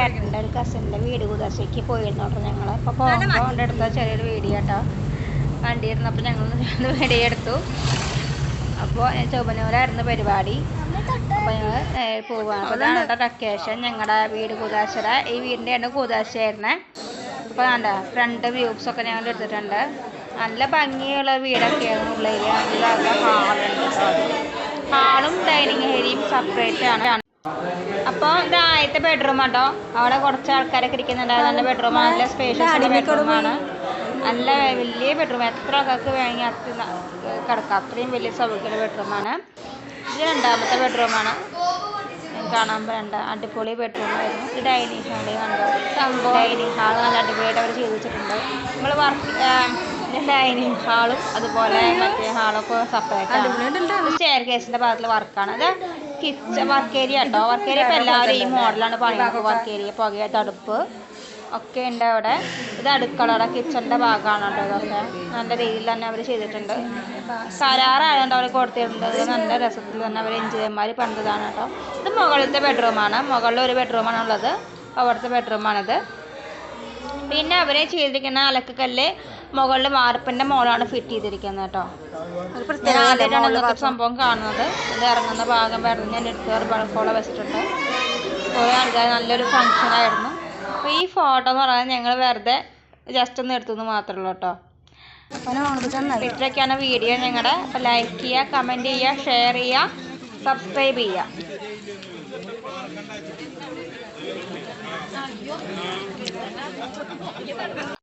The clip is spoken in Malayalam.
ഏട്ടന്റെ ഒരു കസിന്റെ വീട് കുതിർച്ചയ്ക്ക് പോയിരുന്നു കേട്ടോ ഞങ്ങൾ അപ്പോൾ പോകുമ്പോൾ എടുത്ത ചെറിയൊരു വീഡിയോ കേട്ടോ. വണ്ടി ഇരുന്നപ്പോൾ ഞങ്ങൾ വീഡിയോ എടുത്തു. അപ്പോൾ ചൊവ്വനൂരായിരുന്നു പരിപാടി. അപ്പോൾ ഞങ്ങൾ പോവാണ്. അപ്പോൾ ഇതാണ് കേട്ടോ ലൊക്കേഷൻ ഞങ്ങളുടെ വീട് കൂതാശര ഈ വീടിന്റെ ആണ് കൂതാശയായിരുന്നേ അപ്പോൾ വേണ്ട ഫ്രണ്ട് വ്യൂസ് ഒക്കെ ഞങ്ങൾ എടുത്തിട്ടുണ്ട്. നല്ല ഭംഗിയുള്ള വീടൊക്കെയാണ് ഉള്ളിൽ നല്ല ഹാളുണ്ട് ഹാളും ഡൈനിങ് ഏരിയയും സെപ്പറേറ്റ് ആണ്. അപ്പോൾ ഇത് ആദ്യത്തെ ബെഡ്റൂം ആട്ടോ അവിടെ കുറച്ച് ആൾക്കാരൊക്കെ ഇരിക്കുന്നുണ്ട്. നല്ല ബെഡ്റൂമാണ് നല്ല സ്പേഷ്യസ് ബെഡ്റൂമാണ് നല്ല വലിയ ബെഡ്റൂം എത്ര ആൾക്കാർക്ക് വേണമെങ്കിൽ അത്ര കിടക്കാം. അത്രയും വലിയ സൗകര്യമുള്ള ബെഡ്റൂമാണ് ഇത് രണ്ടാമത്തെ ബെഡ്റൂമാണ് കാണാൻ വേണ്ട അടിപൊളി ബെഡ്റൂം ബെഡ്റൂമായിരുന്നു ഇത് ഡൈനിങ് ഹാൾ കണ്ടു. സംഭവം. ഡൈനിങ് ഹാൾ നല്ല അടിപൊളിയായിട്ട് അവർ ചെയ്ത് വെച്ചിട്ടുണ്ട് നമ്മൾ വർക്ക് ഡൈനിങ് ഹാളും അതുപോലെ മറ്റേ ഹാളൊക്കെ സെപ്പറേറ്റ് ആണ്. സ്റ്റെയർ കേസിന്റെ ഭാഗത്തുള്ള വർക്കാണ് അത് കിച്ചൺ വർക്ക് ഏരിയ കേട്ടോ വർക്ക് ഏരിയ ഇപ്പൊ എല്ലാവരും ഈ മോഡലാണ് പണിയുന്നത് വർക്ക് ഏരിയ പുകയ തടുപ്പ് ഒക്കെ ഉണ്ട് അവിടെ. ഇത് അടുക്കളയുടെ കിച്ചണിന്റെ ഭാഗമാണ് ഇതൊക്കെ. നല്ല രീതിയിൽ തന്നെ അവർ ചെയ്തിട്ടുണ്ട്. കരാറായതുകൊണ്ട് അവർ കൊടുത്തിട്ടുണ്ട്. നല്ല രസത്തിൽ തന്നെ അവർ എഞ്ചിനീയർമാർ പണിതാണ് കേട്ടോ. ഇത് മുകളിലത്തെ ബെഡ്റൂമാണ് മുകളിൽ ഒരു ബെഡ്റൂമാണ് ഉള്ളത്. അവിടുത്തെ ബെഡ്റൂമാണിത് പിന്നെ അവർ ചെയ്തിരിക്കുന്ന അലക്കക്കല്ല് മുകളിൽ വാർപ്പിന്റെ മുകളാണ് ഫിറ്റ് ചെയ്തിരിക്കുന്നത് കേട്ടോ. ഇതൊക്കെ സംഭവം കാണുന്നത്. ഇത് ഇറങ്ങുന്ന ഭാഗം വരുന്ന ഞാൻ എടുത്ത് ബൾക്കോളം വെച്ചിട്ടുണ്ട്. കുറേ ആൾക്കാർ നല്ലൊരു ഫങ്ഷൻ ആയിരുന്നു. അപ്പോൾ ഈ ഫോട്ടോ എന്ന് പറയുന്നത് ഞങ്ങൾ വെറുതെ ജസ്റ്റ് ഒന്ന് എടുത്തു മാത്രമേ ഉള്ളൂ കേട്ടോ. ഇത്രയൊക്കെയാണ് വീഡിയോ ഞങ്ങളുടെ അപ്പോൾ ലൈക്ക് ചെയ്യുക കമന്റ് ചെയ്യുക ഷെയർ ചെയ്യുക സബ്സ്ക്രൈബ് ചെയ്യുക よかった。